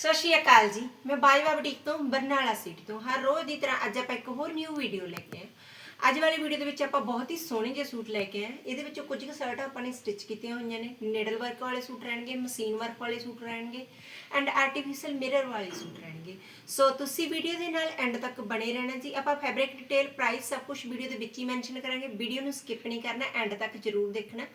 ਸਤਿ ਸ਼੍ਰੀ ਅਕਾਲ ਜੀ। ਮੈਂ ਬਾਈਵਾ ਬੁਟੀਕ ਤੋਂ ਬਰਨਾਲਾ ਸਿਟੀ ਤੋਂ। ਹਰ ਰੋਜ਼ ਦੀ ਤਰ੍ਹਾਂ ਅੱਜ ਆਪਾਂ ਇੱਕ ਹੋਰ ਨਿਊ ਵੀਡੀਓ ਲੈ ਕੇ ਅੱਜ ਵਾਲੀ ਵੀਡੀਓ ਦੇ ਵਿੱਚ ਆਪਾਂ ਬਹੁਤ ਹੀ ਸੋਹਣੇ ਜਿਹੇ ਸੂਟ ਲੈ ਕੇ ਆਏ ਇਹਦੇ ਵਿੱਚੋਂ ਕੁਝ ਕੁ ਸ਼ਰਟ ਆਪਾਂ ਨੇ ਸਟਿਚ ਕੀਤੀਆਂ ਹੋਈਆਂ ਨੇ। ਨੀਡਲ ਵਰਕ ਵਾਲੇ ਸੂਟ ਰਹਿਣਗੇ ਮਸ਼ੀਨ ਵਰਕ ਵਾਲੇ ਸੂਟ ਰਹਿਣਗੇ ਐਂਡ ਆਰਟੀਫੀਸ਼ੀਅਲ ਮਿਰਰ ਵਾਲੇ ਸੂਟ ਰਹਿਣਗੇ। ਸੋ ਤੁਸੀਂ ਵੀਡੀਓ ਦੇ ਨਾਲ ਐਂਡ ਤੱਕ ਬਣੇ ਰਹਿਣਾ ਜੀ। ਆਪਾਂ ਫੈਬਰਿਕ ਡਿਟੇਲ ਪ੍ਰਾਈਸ ਸਭ ਕੁਝ ਵੀਡੀਓ ਦੇ ਵਿੱਚ ਹੀ ਮੈਂਸ਼ਨ ਕਰਾਂਗੇ। ਵੀਡੀਓ ਨੂੰ ਸਕਿਪ ਨਹੀਂ ਕਰਨਾ ਐਂਡ ਤੱਕ ਜਰੂਰ ਦੇਖਣਾ।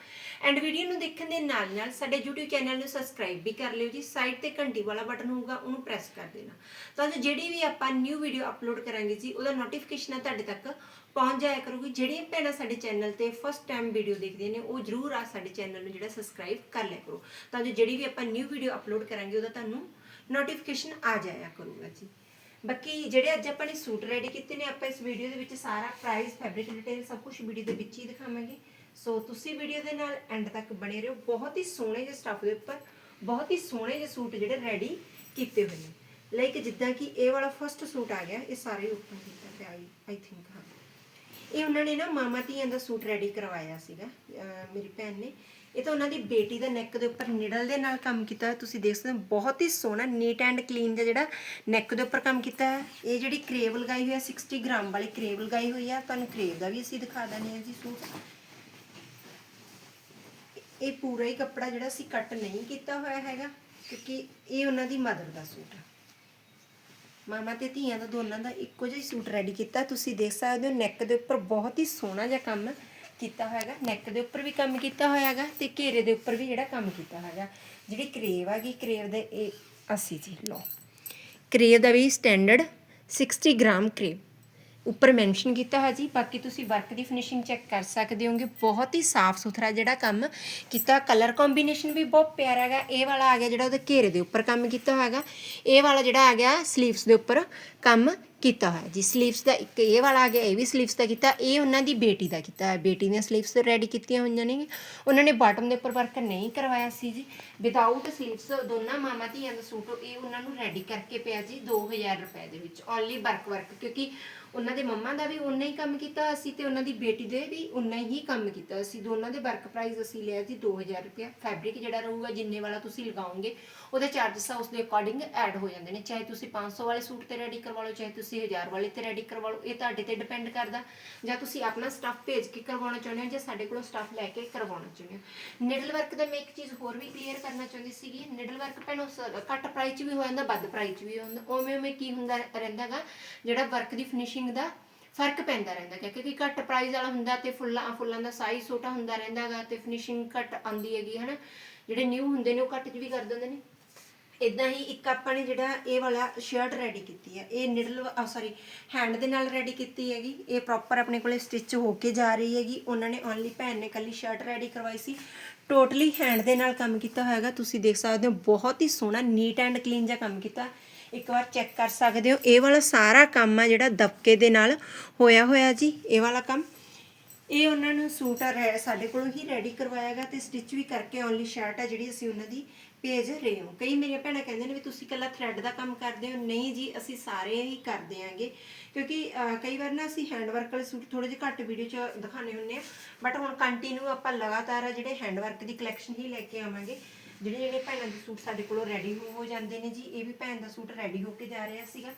ਐਂਡ ਵੀਡੀਓ ਨੂੰ ਦੇਖਣ ਦੇ ਨਾਲ ਨਾਲ ਸਾਡੇ YouTube ਚੈਨਲ ਨੂੰ ਸਬਸਕ੍ਰਾਈਬ ਵੀ ਕਰ ਲਿਓ ਜੀ। ਸਾਈਡ ਤੇ ਘੰਟੀ ਵਾਲਾ ਬਟਨ ਹੋਊਗਾ, ਉਹਨੂੰ ਪ੍ਰੈਸ ਕਰ ਦੇਣਾ। ਤਾਂ ਜੋ ਜਿਹੜੀ ਵੀ ਆਪਾਂ ਨਿਊ ਵੀਡੀਓ ਅਪਲੋਡ ਕਰਾਂਗੇ ਜੀ, ਉਹਦਾ ਨੋਟੀਫਿਕੇਸ਼ਨ ਤੁਹਾਡੇ ਤੱਕ। ਪਹੁੰਚ ਜਾਇਆ ਕਰੂਗੀ। ਜਿਹੜੀਆਂ ਭੈਣਾਂ ਸਾਡੇ ਚੈਨਲ ਤੇ ਫਸਟ ਟਾਈਮ ਵੀਡੀਓ ਦੇਖਦੀਆਂ ਨੇ, ਉਹ ਜਰੂਰ ਆ ਸਾਡੇ ਚੈਨਲ ਨੂੰ ਜਿਹੜਾ ਸਬਸਕ੍ਰਾਈਬ ਕਰ ਲਿਆ ਕਰੋ। ਤਾਂ ਜੋ ਜਿਹੜੀ ਵੀ ਆਪਾਂ ਨਿਊ ਵੀਡੀਓ ਅਪਲੋਡ ਕਰਾਂਗੇ, ਉਹਦਾ ਤੁਹਾਨੂੰ ਨੋਟੀਫਿਕੇਸ਼ਨ ਆ ਜਾਇਆ ਕਰੂਗਾ ਜੀ। ਬਾਕੀ ਜਿਹੜੇ ਅੱਜ ਆਪਾਂ ਨੇ ਸੂਟ ਰੈਡੀ ਕੀਤੇ ਨੇ, ਆਪਾਂ ਇਸ ਵੀਡੀਓ ਦੇ ਵਿੱਚ ਸਾਰਾ ਪ੍ਰਾਈਸ ਫੈਬਰਿਕ ਡਿਟੇਲ ਸਭ ਕੁਝ ਵੀਡੀਓ ਦੇ ਵਿੱਚ ਹੀ ਦਿਖਾਵਾਂਗੇ। ਸੋ ਤੁਸੀਂ ਵੀਡੀਓ ਦੇ ਨਾਲ ਐਂਡ ਤੱਕ ਬਣੇ ਰਹੋ। ਬਹੁਤ ਹੀ ਸੋਹਣੇ ਜਿਹੇ ਸਟੱਫ ਦੇ ਉੱਪਰ, ਬਹੁਤ ਹੀ ਸੋਹਣੇ ਜਿਹੇ ਸੂਟ ਜਿਹੜੇ ਰੈਡੀ ਕੀਤੇ ਹੋਏ ਨੇ। ਲਾਈਕ ਜਿੱਦਾਂ ਕਿ ਇਹ ਵਾਲਾ ਫਰਸਟ ਸੂਟ ਆ ਗਿਆ, ਇਹ ਸਾਰੇ ਉੱਪਰ ਕੀਤਾ ਪਿਆ ਆਈ ਥਿੰਕ ਹਾਂ ਇਹ ਉਹਨਾਂ ਨੇ ਨਾ ਮਾਮਾ ਧੀਆਂ ਦਾ ਸੂਟ ਰੈਡੀ ਕਰਵਾਇਆ ਸੀਗਾ ਮੇਰੀ ਭੈਣ ਨੇ। ਇਹ ਤਾਂ ਉਹਨਾਂ ਦੀ ਬੇਟੀ ਦਾ ਨੈਕ ਦੇ ਉੱਪਰ ਨਿਡਲ ਦੇ ਨਾਲ ਕੰਮ ਕੀਤਾ ਤੁਸੀਂ ਦੇਖ ਸਕਦੇ ਹੋ, ਬਹੁਤ ਹੀ ਸੋਹਣਾ ਨੀਟ ਐਂਡ ਕਲੀਨ ਦਾ ਜਿਹੜਾ ਨੈਕ ਦੇ ਉੱਪਰ ਕੰਮ ਕੀਤਾ ਹੈ। ਇਹ ਜਿਹੜੀ ਕਰੇਵ ਲਗਾਈ ਹੋਈ ਹੈ 60 ਗ੍ਰਾਮ ਵਾਲੀ ਕਰੇਵ ਲਗਾਈ ਹੋਈ ਹੈ। ਤੁਹਾਨੂੰ ਕਰੇਵ ਦਾ ਵੀ ਅਸੀਂ ਦਿਖਾ ਦਿੰਦੇ ਹਾਂ ਜੀ ਸੂਟ। ਇਹ ਪੂਰਾ ਹੀ ਕੱਪੜਾ ਜਿਹੜਾ ਅਸੀਂ ਕੱਟ ਨਹੀਂ ਕੀਤਾ ਹੋਇਆ ਹੈਗਾ, ਕਿਉਂਕਿ ਇਹ ਉਹਨਾਂ ਦੀ ਮਦਰ ਦਾ ਸੂਟ ਹੈ ਮਾਮਾ ਤੇ ਧੀਆਂ ਦਾ ਦੋਨਾਂ ਦਾ ਇੱਕੋ ਜਿਹਾ ਹੀ ਸੂਟ ਰੈਡੀ ਕੀਤਾ। ਤੁਸੀਂ ਦੇਖ ਸਕਦੇ ਹੋ ਨੈਕ ਦੇ ਉੱਪਰ ਬਹੁਤ ਹੀ ਸੋਹਣਾ ਜਿਹਾ ਕੰਮ ਕੀਤਾ ਹੋਇਆ ਹੈਗਾ ਨੈਕ ਦੇ ਉੱਪਰ ਵੀ ਕੰਮ ਕੀਤਾ ਹੋਇਆ ਹੈਗਾ ਤੇ ਘੇਰੇ ਦੇ ਉੱਪਰ ਵੀ ਜਿਹੜਾ ਕੰਮ ਕੀਤਾ ਹੈਗਾ ਜਿਹੜੀ ਕਰੇਵ ਹੈਗੀ ਕਰੇਵ ਦੇ ਇਹ 80 ਜੀ, ਲਓ। ਕਰੇਵ ਦਾ ਵੀ ਸਟੈਂਡਰਡ 60 ਗ੍ਰਾਮ ਕਰੇਵ। ਉੱਪਰ ਮੈਂਸ਼ਨ ਕੀਤਾ ਹੈ ਜੀ ਬਾਕੀ ਤੁਸੀਂ ਵਰਕ ਦੀ ਫਿਨਿਸ਼ਿੰਗ ਚੈੱਕ ਕਰ ਸਕਦੇ ਹੋਗੇ। ਬਹੁਤ ਹੀ ਸਾਫ਼ ਸੁਥਰਾ ਜਿਹੜਾ ਕੰਮ ਕੀਤਾ। ਕਲਰ ਕੰਬੀਨੇਸ਼ਨ ਵੀ ਬਹੁਤ ਪਿਆਰਾ ਹੈਗਾ। ਇਹ ਵਾਲਾ ਆ ਗਿਆ ਜਿਹੜਾ ਉਹਦੇ ਘੇਰੇ ਦੇ ਉੱਪਰ ਕੰਮ ਕੀਤਾ ਹੈਗਾ। ਇਹ ਵਾਲਾ ਜਿਹੜਾ ਆ ਗਿਆ ਸਲੀਵਸ ਦੇ ਉੱਪਰ ਕੰਮ ਕੀਤਾ ਹੋਇਆ ਜੀ ਸਲੀਵਸ ਦਾ ਇੱਕ ਇਹ ਵਾਲਾ ਆ ਗਿਆ, ਇਹ ਵੀ ਸਲੀਵਸ ਦਾ ਕੀਤਾ। ਇਹ ਉਹਨਾਂ ਦੀ ਬੇਟੀ ਦਾ ਕੀਤਾ ਹੈ ਬੇਟੀ ਦੀਆਂ ਸਲੀਵਸ ਰੈਡੀ ਕੀਤੀਆਂ ਹੋਈਆਂ ਨੇ। ਉਹਨਾਂ ਨੇ ਬਾਟਮ ਦੇ ਉੱਪਰ ਵਰਕ ਨਹੀਂ ਕਰਵਾਇਆ ਸੀ ਜੀ। ਵਿਦਆਊਟ ਸਲੀਵਸ ਦੋਨਾਂ ਮਾਮਾ ਧੀਆਂ ਦਾ ਸੂਟ, ਇਹ ਉਹਨਾਂ ਨੂੰ ਰੈਡੀ ਕਰਕੇ ਪਿਆ ਜੀ 2000 ਰੁਪਏ ਦੇ ਵਿੱਚ। ਓਨਲੀ ਵਰਕ ਵਰਕ ਕਿਉਂਕਿ ਉਹਨਾਂ ਦੇ ਮੰਮਾ ਦਾ ਵੀ ਉਨਾ ਹੀ ਕੰਮ ਕੀਤਾ ਅਸੀਂ ਤੇ ਉਹਨਾਂ ਦੀ ਬੇਟੀ ਦੇ ਵੀ ਉਨਾ ਹੀ ਕੰਮ ਕੀਤਾ ਅਸੀਂ ਦੋਨਾਂ ਦੇ ਵਰਕ ਪ੍ਰਾਈਸ ਅਸੀਂ ਲਿਆ ਜੀ 2000 ਰੁਪਏ ਫੈਬਰਿਕ ਜਿਹੜਾ ਰਹੂਗਾ, ਜਿੰਨੇ ਵਾਲਾ ਤੁਸੀਂ ਲਗਾਓਗੇ, ਉਹਦੇ ਚਾਰजेस ਆ ਉਸ ਦੇ ਅਕੋਰਡਿੰਗ ਐਡ ਹੋ ਜਾਂਦੇ ਨੇ। ਚਾਹੇ ਤੁਸੀਂ 500 ਵਾਲੇ ਸੂਟ ਤੇ ਰੈਡੀ ਕਰਵਾ ਲਓ, ਚਾਹੇ ਤੁਸੀਂ 1000 ਵਾਲੇ ਤੇ ਰੈਡੀ ਕਰਵਾ ਲਓ, ਇਹ ਤੁਹਾਡੇ ਤੇ ਡਿਪੈਂਡ ਕਰਦਾ। ਜਾਂ ਤੁਸੀਂ ਆਪਣਾ ਸਟਾਫ ਭੇਜ ਕੇ ਕਰਵਾਉਣਾ ਚਾਹੁੰਦੇ ਹੋ ਜਾਂ ਸਾਡੇ ਕੋਲੋਂ ਸਟਾਫ ਲੈ ਕੇ ਕਰਵਾਉਣਾ ਚਾਹੁੰਦੇ ਹੋ। ਨਿਡਲ ਵਰਕ ਦਾ ਮੈਂ ਇੱਕ ਚੀਜ਼ ਹੋਰ ਵੀ ਕਲੀਅਰ ਕਰਨਾ ਚਾਹੁੰਦੀ ਸੀਗੀ। ਨਿਡਲ ਵਰਕ ਭੈਣੋ ਘੱਟ ਪ੍ਰਾਈਸ 'ਚ ਵੀ ਹੋ ਜਾਂਦਾ, ਵੱਧ ਪ੍ਰਾਈਸ 'ਚ ਵੀ ਹੋ ਉਵੇਂ ਉਵੇਂ ਕੀ ਹੁੰਦਾ ਰਹਿੰਦਾਗਾ ਜਿਹੜਾ ਵਰਕ ਦੀ ਫਿਨਿਸ਼ਿੰਗ ਦਾ ਫ਼ਰਕ ਪੈਂਦਾ ਰਹਿੰਦਾ ਕਿਉਂਕਿ ਘੱਟ ਪ੍ਰਾਈਸ ਵਾਲਾ ਹੁੰਦਾ ਤੇ ਫੁੱਲਾਂ ਫੁੱਲਾਂ ਦਾ ਸਾਈਜ਼ ਛੋਟਾ ਹੁੰਦਾ ਰਹਿੰਦਾਗਾ ਤੇ ਫਿਨਿਸ਼ਿੰਗ ਘੱਟ ਆਉਂਦੀ ਹੈਗੀ, ਹਨਾ। ਜਿਹੜੇ ਨਿਊ ਹੁੰਦੇ ਨੇ, ਉਹ ਘੱਟ 'ਚ ਵੀ ਕਰ ਦਿੰਦੇ ਨੇ। ਇਦਾਂ ਹੀ ਇੱਕ ਆਪਾਂ ਨੇ ਜਿਹੜਾ ਇਹ ਵਾਲਾ ਸ਼ਰਟ ਰੈਡੀ ਕੀਤੀ ਹੈ, ਇਹ ਨਿਡਲ ਸੌਰੀ ਹੈਂਡ ਦੇ ਨਾਲ ਰੈਡੀ ਕੀਤੀ ਹੈਗੀ, ਇਹ ਪ੍ਰੋਪਰ ਆਪਣੇ ਕੋਲੇ ਸਟਿਚ ਹੋ ਕੇ ਜਾ ਰਹੀ ਹੈਗੀ, ਉਹਨਾਂ ਨੇ ਓਨਲੀ ਭੈਣ ਨੇ ਕੱਲੀ ਸ਼ਰਟ ਰੈਡੀ ਕਰਵਾਈ ਸੀ। ਟੋਟਲੀ ਹੈਂਡ ਦੇ ਨਾਲ ਕੰਮ ਕੀਤਾ ਹੋਇਆਗਾ ਤੁਸੀਂ ਦੇਖ ਸਕਦੇ ਹੋ, ਬਹੁਤ ਹੀ ਸੋਹਣਾ ਨੀਟ ਐਂਡ ਕਲੀਨ ਜਿਹਾ ਕੰਮ ਕੀਤਾ। ਇੱਕ ਵਾਰ ਚੈੱਕ ਕਰ ਸਕਦੇ ਹੋ, ਇਹ ਵਾਲਾ ਸਾਰਾ ਕੰਮ ਆ ਜਿਹੜਾ ਦਬਕੇ ਦੇ ਨਾਲ ਹੋਇਆ ਹੋਇਆ ਜੀ, ਇਹ ਵਾਲਾ ਕੰਮ। ਇਹ ਉਹਨਾਂ ਨੂੰ ਸੂਟ ਆ ਰੈ- ਸਾਡੇ ਕੋਲੋਂ ਹੀ ਰੈਡੀ ਕਰਵਾਇਆਗਾ ਤੇ ਸਟਿਚ ਵੀ ਕਰਕੇ ਓਨਲੀ ਸ਼ਰਟ ਆ ਜਿਹੜੀ ਅਸੀਂ ਉਹਨਾਂ ਦੀ ਭੇਜ ਰਹੇ ਹੋ। ਕਈ ਮੇਰੀਆਂ ਭੈਣਾਂ ਕਹਿੰਦੇ ਨੇ ਵੀ ਤੁਸੀਂ ਇਕੱਲਾ ਥਰੈਡ ਦਾ ਕੰਮ ਕਰਦੇ ਹੋ। ਨਹੀਂ ਜੀ, ਅਸੀਂ ਸਾਰੇ ਹੀ ਕਰਦੇ ਆਂਗੇ। ਕਿਉਂਕਿ ਕਈ ਵਾਰ ਨਾ ਅਸੀਂ ਹੈਂਡ ਵਰਕ ਵਾਲੇ ਸੂਟ ਥੋੜੇ ਜਿਹੇ ਘੱਟ ਵੀਡੀਓ 'ਚ ਦਿਖਾਣੇ ਹੁੰਦੇ ਆ ਬਟ ਹੁਣ ਕੰਟੀਨਿਊ ਆਪਾਂ ਲਗਾਤਾਰ ਜਿਹੜੇ ਹੈਂਡ ਵਰਕ ਦੀ ਕਲੈਕਸ਼ਨ ਹੀ ਲੈ ਕੇ ਆਵਾਂਗੇ। ਜਿਹੜੇ ਜਿਹੜੇ ਭੈਣਾਂ ਦੇ ਸੂਟ ਸਾਡੇ ਕੋਲੋਂ ਰੈਡੀ ਹੋ ਜਾਂਦੇ ਨੇ ਜੀ, ਇਹ ਵੀ ਭੈਣ ਦਾ ਸੂਟ ਰੈਡੀ ਹੋ ਕੇ ਜਾ ਰਿਹਾ ਸੀਗਾ।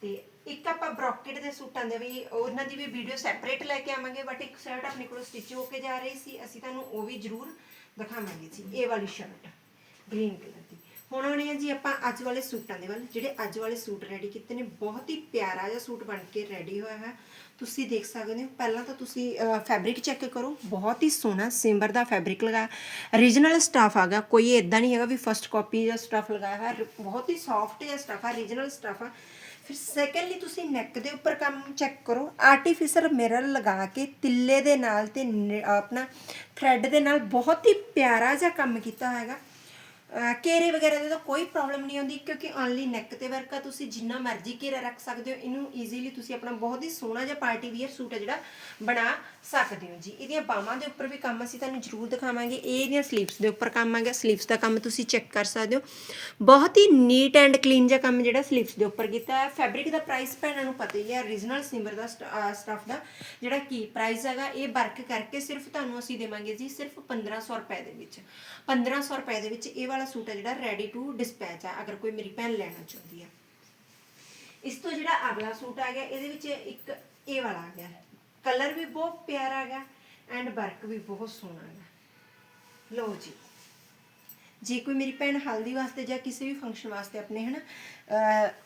ਤੇ ਇੱਕ ਆਪਾਂ ਬ੍ਰੋਕੇਟ ਦੇ ਸੂਟਾਂ ਦੇ ਵੀ, ਉਹਨਾਂ ਦੀ ਵੀ ਵੀਡੀਓ ਸੈਪਰੇਟ ਲੈ ਕੇ ਆਵਾਂਗੇ। ਬਟ ਇੱਕ ਸ਼ਰਟ ਆਪਣੇ ਕੋਲ ਸਟਿਚ ਹੋ ਕੇ ਜਾ ਰਹੀ ਸੀ। ਅਸੀਂ ਤੁਹਾਨੂੰ ਉਹ ਵੀ ਜ਼ਰੂਰ ਦਿਖਾਵਾਂਗੇ ਜੀ। ਇਹ ਵਾਲੀ ਸ਼ਰਟ ਗ੍ਰੀਨ ਕਲਰ ਦੀ ਹੁਣ ਆਉਣੇ ਆ ਜੀ ਆਪਾਂ ਅੱਜ ਵਾਲੇ ਸੂਟਾਂ ਦੇ ਵੱਲ, ਜਿਹੜੇ ਅੱਜ ਵਾਲੇ ਸੂਟ ਰੈਡੀ ਕੀਤੇ ਨੇ, ਬਹੁਤ ਹੀ ਪਿਆਰਾ ਜਿਹਾ ਸੂਟ ਬਣ ਕੇ ਰੈਡੀ ਹੋਇਆ ਹੈ। ਤੁਸੀਂ ਦੇਖ ਸਕਦੇ ਹੋ, ਪਹਿਲਾਂ ਤਾਂ ਤੁਸੀਂ ਫੈਬਰਿਕ ਚੈੱਕ ਕਰੋ, ਬਹੁਤ ਹੀ ਸੋਹਣਾ ਸਿੰਬਰ ਦਾ ਫੈਬਰਿਕ ਲਗਾ ਰੀਜਨਲ ਸਟਾਫ ਆਗਾ ਕੋਈ ਇਦਾਂ ਨਹੀਂ ਹੈਗਾ ਵੀ ਫਸਟ ਕਾਪੀ ਦਾ ਸਟਾਫ ਲਗਾਇਆ ਹੈ ਬਹੁਤ ਹੀ ਸੌਫਟ ਜਿਹਾ ਸਟਾਫ ਆ ਰੀਜਨਲ ਸਟਾਫ ਆ। ਫਿਰ ਸੈਕੰਡਲੀ ਤੁਸੀਂ ਨੈਕ ਦੇ ਉੱਪਰ ਕੰਮ ਚੈੱਕ ਕਰੋ ਆਰਟੀਫੀਸ਼ੀਅਲ ਮਿਰਰ ਲਗਾ ਕੇ ਤਿੱਲੇ ਦੇ ਨਾਲ ਤੇ ਆਪਣਾ ਥ੍ਰੈਡ ਦੇ ਨਾਲ ਬਹੁਤ ਹੀ ਪਿਆਰਾ ਜਿਹਾ ਕੰਮ ਕੀਤਾ ਹੋਏਗਾ ਅਹ ਘੇਰੇ ਵਗੈਰਾ ਦੇ ਤਾਂ ਕੋਈ ਪ੍ਰੋਬਲਮ ਨਹੀਂ ਆਉਂਦੀ ਕਿਉਂਕਿ ਓਨਲੀ ਨੈਕ ਤੇ ਵਰਕ ਆ, ਤੁਸੀਂ ਜਿੰਨਾ ਮਰਜ਼ੀ ਘੇਰਾ ਰੱਖ ਸਕਦੇ ਹੋ, ਇਹਨੂੰ ਈਜ਼ੀਲੀ ਤੁਸੀਂ ਆਪਣਾ ਬਹੁਤ ਹੀ ਸੋਹਣਾ ਜਿਹਾ ਪਾਰਟੀ ਵੀਅਰ ਸੂਟ ਹੈ ਜਿਹੜਾ ਬਣਾ ਸਕਦੇ ਹੋ ਜੀ। ਇਹਦੀਆਂ ਬਾਹਾਂ ਦੇ ਉੱਪਰ ਵੀ ਕੰਮ ਅਸੀਂ ਤੁਹਾਨੂੰ ਜ਼ਰੂਰ ਦਿਖਾਵਾਂਗੇ, ਇਹ ਇਹਦੀਆਂ ਸਲੀਵਸ ਦੇ ਉੱਪਰ ਕੰਮ ਆ ਗਿਆ। ਸਲੀਵਸ ਦਾ ਕੰਮ ਤੁਸੀਂ ਚੈੱਕ ਕਰ ਸਕਦੇ ਹੋ। ਬਹੁਤ ਹੀ ਨੀਟ ਐਂਡ ਕਲੀਨ ਜਿਹਾ ਕੰਮ ਜਿਹੜਾ ਸਲੀਵਸ ਦੇ ਉੱਪਰ ਕੀਤਾ ਹੈ ਫੈਬਰਿਕ ਦਾ ਪ੍ਰਾਈਸ ਭੈਣਾਂ ਨੂੰ ਪਤਾ ਹੀ ਹੈ ਰੀਜਨਲ ਸਿਮਰ ਦਾ ਸਟਫ ਦਾ ਜਿਹੜਾ ਕੀ ਪ੍ਰਾਈਸ ਹੈਗਾ, ਇਹ ਵਰਕ ਕਰਕੇ ਸਿਰਫ ਤੁਹਾਨੂੰ ਅਸੀਂ ਦੇਵਾਂਗੇ ਜੀ ਸਿਰਫ 1500 ਰੁਪਏ ਦੇ ਵਿੱਚ। 1500 ਰੁਪਏ ਦੇ ਵਿੱਚ ਇਹ ਵਾਲਾ ਵਾਲਾ ਸੂਟ ਹੈ ਜਿਹੜਾ ਰੈਡੀ ਟੂ ਡਿਸਪੈਚ ਆ, ਅਗਰ ਕੋਈ ਮੇਰੀ ਭੈਣ ਲੈਣਾ ਚਾਹੁੰਦੀ ਆ। ਇਸ ਤੋਂ ਜਿਹੜਾ ਅਗਲਾ ਸੂਟ ਆ ਗਿਆ, ਇਹਦੇ ਵਿੱਚ ਇੱਕ ਇਹ ਵਾਲਾ ਆ ਗਿਆ। ਕਲਰ ਵੀ ਬਹੁਤ ਪਿਆਰਾ ਹੈਗਾ ਐਂਡ ਵਰਕ ਵੀ ਬਹੁਤ ਸੋਹਣਾ ਹੈਗਾ ਲਓ ਜੀ। ਜੇ ਕੋਈ ਮੇਰੀ ਭੈਣ ਹਲਦੀ ਵਾਸਤੇ ਜਾਂ ਕਿਸੇ ਵੀ ਫੰਕਸ਼ਨ ਵਾਸਤੇ ਆਪਣੇ ਹਨਾ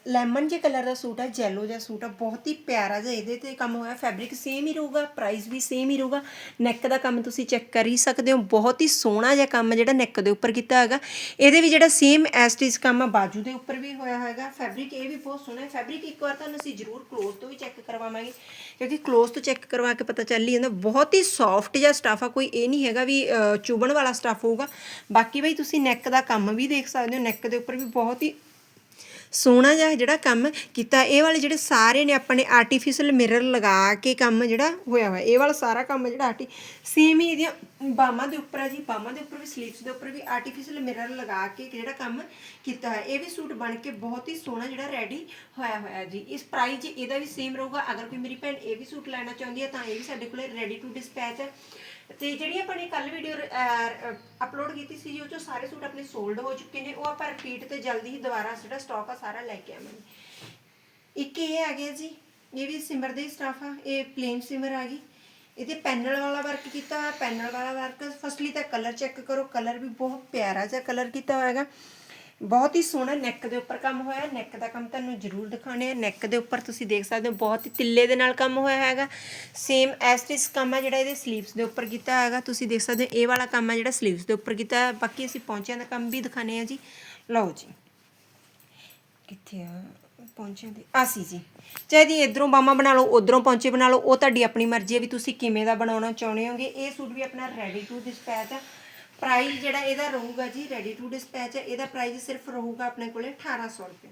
ਲੈਮਨ ਜੇ ਕਲਰ ਦਾ ਸੂਟ ਆ ਜੈਲੋ ਜਿਹਾ ਸੂਟ ਆ ਬਹੁਤ ਹੀ ਪਿਆਰਾ ਜਿਹਾ ਇਹਦੇ ਤੇ ਕੰਮ ਹੋਇਆ ਫੈਬਰਿਕ ਸੇਮ ਹੀ ਰਹੂਗਾ ਪ੍ਰਾਈਸ ਵੀ ਸੇਮ ਹੀ ਰਹੂਗਾ ਨੈਕ ਦਾ ਕੰਮ ਤੁਸੀਂ ਚੈੱਕ ਕਰ ਹੀ ਸਕਦੇ ਹੋ ਬਹੁਤ ਹੀ ਸੋਹਣਾ ਜਿਹਾ ਕੰਮ ਜਿਹੜਾ ਨੈਕ ਦੇ ਉੱਪਰ ਕੀਤਾ ਹੈਗਾ ਇਹਦੇ ਵੀ ਜਿਹੜਾ ਸੇਮ ਐਸਟਿਸ ਕੰਮ ਆ ਬਾਜੂ ਦੇ ਉੱਪਰ ਵੀ ਹੋਇਆ ਹੈਗਾ ਫੈਬਰਿਕ ਇਹ ਵੀ ਬਹੁਤ ਸੋਹਣਾ ਹੈ ਫੈਬਰਿਕ ਇੱਕ ਵਾਰ ਤੁਹਾਨੂੰ ਅਸੀਂ ਜ਼ਰੂਰ ਕਲੋਜ਼ ਤੋਂ ਵੀ ਚੈੱਕ ਕਰਵਾਵਾਂਗੇ ਕਿਉਂਕਿ ਕਲੋਜ਼ ਤੋਂ ਚੈੱਕ ਕਰਵਾ ਕੇ ਪਤਾ ਚੱਲ ਹੀ ਜਾਂਦਾ ਬਹੁਤ ਹੀ ਸੌਫਟ ਜਿਹਾ ਸਟਾਫ ਆ ਕੋਈ ਇਹ ਨਹੀਂ ਹੈਗਾ ਵੀ ਅਹ, ਚੁਭਣ ਵਾਲਾ ਸਟਾਫ ਹੋਊਗਾ ਬਾਕੀ ਬਈ ਤੁਸੀਂ ਨੈਕ ਦਾ ਕੰਮ ਵੀ ਦੇਖ ਸਕਦੇ ਹੋ ਨੈਕ ਦੇ ਉੱਪਰ ਵੀ ਬਹੁਤ ਹੀ ਸੋਹਣਾ ਜਿਹਾ ਜਿਹੜਾ ਕੰਮ ਕੀਤਾ। ਇਹ ਵਾਲੇ ਜਿਹੜੇ ਸਾਰੇ ਨੇ ਆਪਣੇ ਆਰਟੀਫੀਸ਼ੀਅਲ ਮਿਰਰ ਲਗਾ ਕੇ ਕੰਮ ਜਿਹੜਾ ਹੋਇਆ ਹੋਇਆ। ਇਹ ਵਾਲਾ ਸਾਰਾ ਕੰਮ ਜਿਹੜਾ ਆਰਟੀ ਸੇਮ ਹੀ ਇਹਦੀਆਂ ਬਾਹਾਂ ਦੇ ਉੱਪਰ ਆ ਜੀ। ਬਾਹਾਂ ਦੇ ਉੱਪਰ ਵੀ ਸਲੀਵਸ ਦੇ ਉੱਪਰ ਵੀ ਆਰਟੀਫੀਸ਼ੀਅਲ ਮਿਰਰ ਲਗਾ ਕੇ ਜਿਹੜਾ ਕੰਮ ਕੀਤਾ ਹੈ ਇਹ ਵੀ ਸੂਟ ਬਣ ਕੇ ਬਹੁਤ ਹੀ ਸੋਹਣਾ ਜਿਹੜਾ ਰੈਡੀ ਹੋਇਆ ਹੋਇਆ ਜੀ। ਇਸ ਪ੍ਰਾਈਸ ਇਹਦਾ ਵੀ ਸੇਮ ਰਹੂਗਾ। ਅਗਰ ਕੋਈ ਮੇਰੀ ਭੈਣ ਇਹ ਵੀ ਸੂਟ ਲੈਣਾ ਚਾਹੁੰਦੀ ਹੈ ਤਾਂ ਇਹ ਵੀ ਸਾਡੇ ਕੋਲੇ ਰੈਡੀ ਟੂ ਡਿਸਪੈਚ ਹੈ। ਤੇ ਜਿਹੜੀ ਆਪਾਂ ਨੇ ਕੱਲ ਵੀਡੀਓ ਅਪਲੋਡ ਕੀਤੀ ਸੀ ਜੀ, ਉਹ ਚੋਂ ਸਾਰੇ ਸੂਟ ਆਪਣੇ ਸੋਲਡ ਹੋ ਚੁੱਕੇ ਨੇ, ਉਹ ਆਪਾਂ ਰਿਪੀਟ ਤੇ ਜਲਦੀ ਹੀ ਦੁਬਾਰਾ ਜਿਹੜਾ ਸਟਾਕ ਆ ਸਾਰਾ ਲੈ ਕੇ ਆਵਾਂਗੇ। ਇੱਕ ਇਹ ਆ ਗਿਆ ਜੀ, ਇਹ ਵੀ ਸਿਮਰ ਦੇ ਸਟਾਫ ਆ, ਇਹ ਪਲੇਨ ਸਿਮਰ ਆ ਗਈ। ਇਹਦੇ ਪੈਨਲ ਵਾਲਾ ਵਰਕ ਕੀਤਾ ਹੋਇਆ ਪੈਨਲ ਵਾਲਾ ਵਰਕ ਫਸਟਲੀ ਤਾਂ ਕਲਰ ਚੈੱਕ ਕਰੋ ਕਲਰ ਵੀ ਬਹੁਤ ਪਿਆਰਾ ਜਿਹਾ ਕਲਰ ਕੀਤਾ ਹੋਇਆ ਹੈਗਾ। ਬਹੁਤ ਹੀ ਸੋਹਣਾ ਨੈਕ ਦੇ ਉੱਪਰ ਕੰਮ ਹੋਇਆ। ਨੈਕ ਦਾ ਕੰਮ ਤੁਹਾਨੂੰ ਜ਼ਰੂਰ ਦਿਖਾਣੇ ਆ। ਨੈਕ ਦੇ ਉੱਪਰ ਤੁਸੀਂ ਦੇਖ ਸਕਦੇ ਹੋ, ਬਹੁਤ ਹੀ ਤਿੱਲੇ ਦੇ ਨਾਲ ਕੰਮ ਹੋਇਆ ਹੈਗਾ। ਸੇਮ ਐਸਟਿਸ ਕੰਮ ਆ ਜਿਹੜਾ ਇਹਦੇ ਸਲੀਵਸ ਦੇ ਉੱਪਰ ਕੀਤਾ ਹੈਗਾ। ਤੁਸੀਂ ਦੇਖ ਸਕਦੇ ਹੋ, ਇਹ ਵਾਲਾ ਕੰਮ ਆ ਜਿਹੜਾ ਸਲੀਵਸ ਦੇ ਉੱਪਰ ਕੀਤਾ ਹੈ ਬਾਕੀ ਅਸੀਂ ਪੌਂਚਿਆਂ ਦਾ ਕੰਮ ਵੀ ਦਿਖਾਣੇ ਆ ਜੀ। ਲਓ ਜੀ। ਕਿੱਥੇ ਆ? ਪੌਂਚਿਆਂ ਦੀ ਆਸੀ ਜੀ। ਚਾਹੇ ਦੀ ਇਧਰੋਂ ਬਾਹਾਂ ਬਣਾ ਲਓ, ਉਧਰੋਂ ਪਹੁੰਚੇ ਬਣਾ ਲਓ, ਉਹ ਤੁਹਾਡੀ ਆਪਣੀ ਮਰਜ਼ੀ ਹੈ ਵੀ ਤੁਸੀਂ ਕਿਵੇਂ ਦਾ ਬਣਾਉਣਾ ਚਾਹੁੰਦੇ ਹੋਗੇ। ਇਹ ਸੂਟ ਵੀ ਆਪਣਾ ਰੈਡੀ ਟੂ ਡਿਸਪੈਚ ਹੈ ਪ੍ਰਾਈਸ ਜਿਹੜਾ ਇਹਦਾ ਰਹੂਗਾ ਜੀ ਰੈਡੀ ਟੂ ਡਿਸਪੈਚ ਹੈ ਇਹਦਾ ਪ੍ਰਾਈਸ ਸਿਰਫ ਰਹੂਗਾ ਆਪਣੇ ਕੋਲੇ 1800 ਰੁਪਏ।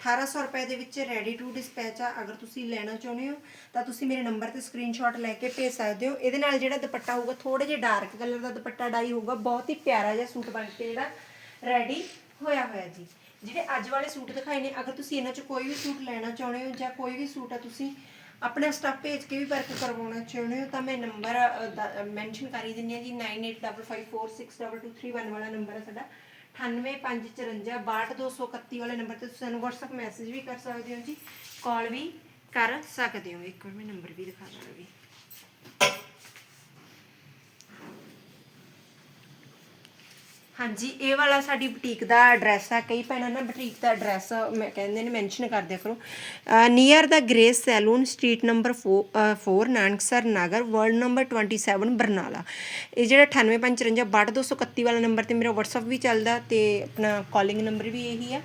1800 ਰੁਪਏ ਦੇ ਵਿੱਚ ਰੈਡੀ ਟੂ ਡਿਸਪੈਚ ਆ, ਅਗਰ ਤੁਸੀਂ ਲੈਣਾ ਚਾਹੁੰਦੇ ਹੋ, ਤਾਂ ਤੁਸੀਂ ਮੇਰੇ ਨੰਬਰ ਤੇ ਸਕਰੀਨਸ਼ਾਟ ਲੈ ਕੇ ਭੇਜ ਸਕਦੇ ਹੋ। ਇਹਦੇ ਨਾਲ ਜਿਹੜਾ ਦੁਪੱਟਾ ਹੋਊਗਾ ਥੋੜੇ ਜਿਹਾ ਡਾਰਕ ਕਲਰ ਦਾ ਦੁਪੱਟਾ ਡਾਈ ਹੋਊਗਾ, ਬਹੁਤ ਹੀ ਪਿਆਰਾ ਜਿਹਾ ਸੂਟ ਬਣ ਕੇ ਜਿਹੜਾ ਰੈਡੀ ਹੋਇਆ ਹੋਇਆ ਜੀ। ਜਿਹੜੇ ਅੱਜ ਵਾਲੇ ਸੂਟ ਦਿਖਾਏ ਨੇ, ਅਗਰ ਤੁਸੀਂ ਇਹਨਾਂ 'ਚ ਕੋਈ ਵੀ ਸੂਟ ਲੈਣਾ ਚਾਹੁੰਦੇ ਹੋ ਜਾਂ ਕੋਈ ਵੀ ਸੂਟ ਆ ਤੁਸੀਂ ਆਪਣਾ ਸਟਾਫ ਭੇਜ ਕੇ ਵੀ ਵਰਕ ਕਰਵਾਉਣਾ ਚਾਹੁੰਦੇ ਹੋ ਤਾਂ ਮੈਂ ਨੰਬਰ ਮੈਂਸ਼ਨ ਕਰ ਹੀ ਦਿੰਦੀ ਹਾਂ ਜੀ 9855462231 ਵਾਲਾ ਨੰਬਰ ਹੈ ਸਾਡਾ। 9854562231 ਵਾਲੇ ਨੰਬਰ ਤੇ ਤੁਸੀਂ ਸਾਨੂੰ WhatsApp ਮੈਸੇਜ ਵੀ ਕਰ ਸਕਦੇ ਹੋ ਜੀ। ਕਾਲ ਵੀ ਕਰ ਸਕਦੇ ਹੋ। ਇੱਕ ਵਾਰ ਮੈਂ ਨੰਬਰ ਵੀ ਦਿਖਾ ਦਾਂਗੀ ਹਾਂਜੀ, ਇਹ ਵਾਲਾ ਸਾਡੀ ਬੁਟੀਕ ਦਾ ਐਡਰੈਸ ਆ। ਕਈ ਭੈਣਾਂ ਨਾ ਬੁਟੀਕ ਦਾ ਐਡਰੈਸ ਮੈਂ ਕਹਿੰਦੇ ਨੇ ਮੈਂਸ਼ਨ ਕਰ ਦਿਆ ਕਰੋ। ਨੀਅਰ ਦਾ grace salon street number 4 Nanaksar Nagar ward number 27 Barnala ਇਹ ਜਿਹੜਾ 9855622231 ਵਾਲਾ ਨੰਬਰ ਤੇ ਮੇਰਾ WhatsApp ਵੀ ਚੱਲਦਾ ਤੇ ਆਪਣਾ ਕਾਲਿੰਗ ਨੰਬਰ ਵੀ ਇਹੀ ਆ।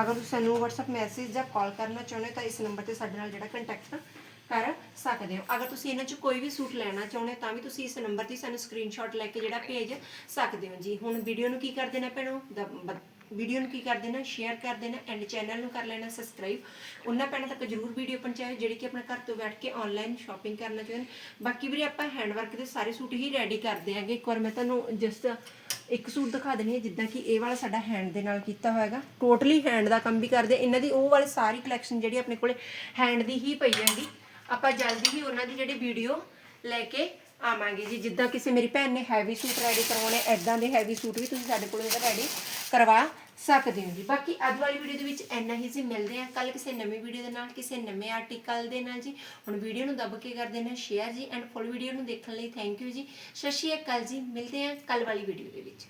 ਅਗਰ ਤੁਸੀਂ ਸਾਨੂੰ WhatsApp ਮੈਸੇਜ ਜਾਂ ਕਾਲ ਕਰਨਾ ਚਾਹੁੰਦੇ ਹੋ ਤਾਂ ਇਸ ਨੰਬਰ ਤੇ ਸਾਡੇ ਨਾਲ ਜਿਹੜਾ ਕੰਟੈਕਟ ਕਰ ਸਕਦੇ ਹੋ। ਅਗਰ ਤੁਸੀਂ ਇਹਨਾਂ 'ਚ ਕੋਈ ਵੀ ਸੂਟ ਲੈਣਾ ਚਾਹੁੰਦੇ ਹੋ, ਤਾਂ ਵੀ ਤੁਸੀਂ ਇਸ ਨੰਬਰ ਤੇ ਸਾਨੂੰ ਸਕਰੀਨਸ਼ਾਟ ਲੈ ਕੇ ਜਿਹੜਾ ਭੇਜ ਸਕਦੇ ਹੋ। ਜੀ, ਹੁਣ ਵੀਡੀਓ ਨੂੰ ਕੀ ਕਰ ਦੇਣਾ ਭੈਣੋ? ਵੀਡੀਓ ਨੂੰ ਕੀ ਕਰ ਦੇਣਾ? ਸ਼ੇਅਰ ਕਰ ਦੇਣਾ ਐਂਡ ਚੈਨਲ ਨੂੰ ਕਰ ਲੈਣਾ ਸਬਸਕ੍ਰਾਈਬ ਉਹਨਾਂ ਭੈਣਾਂ ਤੱਕ ਜਰੂਰ ਵੀਡੀਓ ਪਹੁੰਚਾਓ ਜਿਹੜੀ ਕਿ ਆਪਣੇ ਘਰ ਤੋਂ ਬੈਠ ਕੇ ਆਨਲਾਈਨ ਸ਼ਾਪਿੰਗ ਕਰਨਾ ਚਾਹੁੰਦੇ ਬਾਕੀ ਵੀਰੇ, ਆਪਾਂ ਹੈਂਡਵਰਕ ਦੇ ਸਾਰੇ ਸੂਟ ਹੀ ਰੈਡੀ ਕਰਦੇ ਆਂਗੇ ਇੱਕ ਵਾਰ ਮੈਂ ਤੁਹਾਨੂੰ ਜਸਟ ਇੱਕ ਸੂਟ ਦਿਖਾ ਦੇਣੀ ਹੈ, ਜਿੱਦਾਂ ਕਿ ਇਹ ਵਾਲਾ ਸਾਡਾ ਹੈਂਡ ਦੇ ਨਾਲ ਕੀਤਾ ਹੋਇਆਗਾ ਟੋਟਲੀ ਹੈਂਡ ਦਾ ਕੰਮ ਵੀ ਕਰਦੇ ਇਹਨਾਂ ਦੀ ਉਹ ਵਾਲੇ ਸਾਰੀ ਕਲੈਕਸ਼ਨ ਜਿਹੜੀ ਆਪਣੇ ਕੋਲੇ ਹੈਂਡ ਦੀ ਹੀ ਪਈ ਹੈਗੀ। ਆਪਾਂ ਜਲਦੀ ਹੀ ਉਹਨਾਂ ਦੀ ਜਿਹੜੀ ਵੀਡੀਓ ਲੈ ਕੇ ਆਵਾਂਗੇ ਜੀ। ਜਿੱਦਾਂ ਕਿਸੇ ਮੇਰੀ ਭੈਣ ਨੇ ਹੈਵੀ ਸੂਟ ਰੈਡੀ ਕਰਵਾਉਣੇ ਐਦਾਂ ਦੇ ਹੈਵੀ ਸੂਟ ਵੀ ਤੁਸੀਂ ਸਾਡੇ ਕੋਲੋਂ ਜਿਹੜਾ ਰੈਡੀ ਕਰਵਾ ਸਕਦੇ ਹੋ ਜੀ। ਬਾਕੀ ਅੱਜ ਵਾਲੀ ਵੀਡੀਓ ਦੇ ਵਿੱਚ ਇੰਨਾ ਹੀ ਜੀ। ਮਿਲਦੇ ਆ ਕੱਲ ਕਿਸੇ ਨਵੀਂ ਵੀਡੀਓ ਦੇ ਨਾਲ, ਕਿਸੇ ਨਵੇਂ ਆਰਟੀਕਲ ਦੇ ਨਾਲ ਜੀ। ਹੁਣ ਵੀਡੀਓ ਨੂੰ ਦੱਬ ਕੇ ਕਰ ਦੇਣਾ ਸ਼ੇਅਰ ਜੀ। ਐਂਡ ਫੁੱਲ ਵੀਡੀਓ ਨੂੰ ਦੇਖਣ ਲਈ ਥੈਂਕ ਯੂ ਜੀ। ਸਤਿ ਸ਼੍ਰੀ ਅਕਾਲ ਜੀ। ਮਿਲਦੇ ਆ ਕੱਲ ਵਾਲੀ ਵੀਡੀਓ ਦੇ ਵਿੱਚ।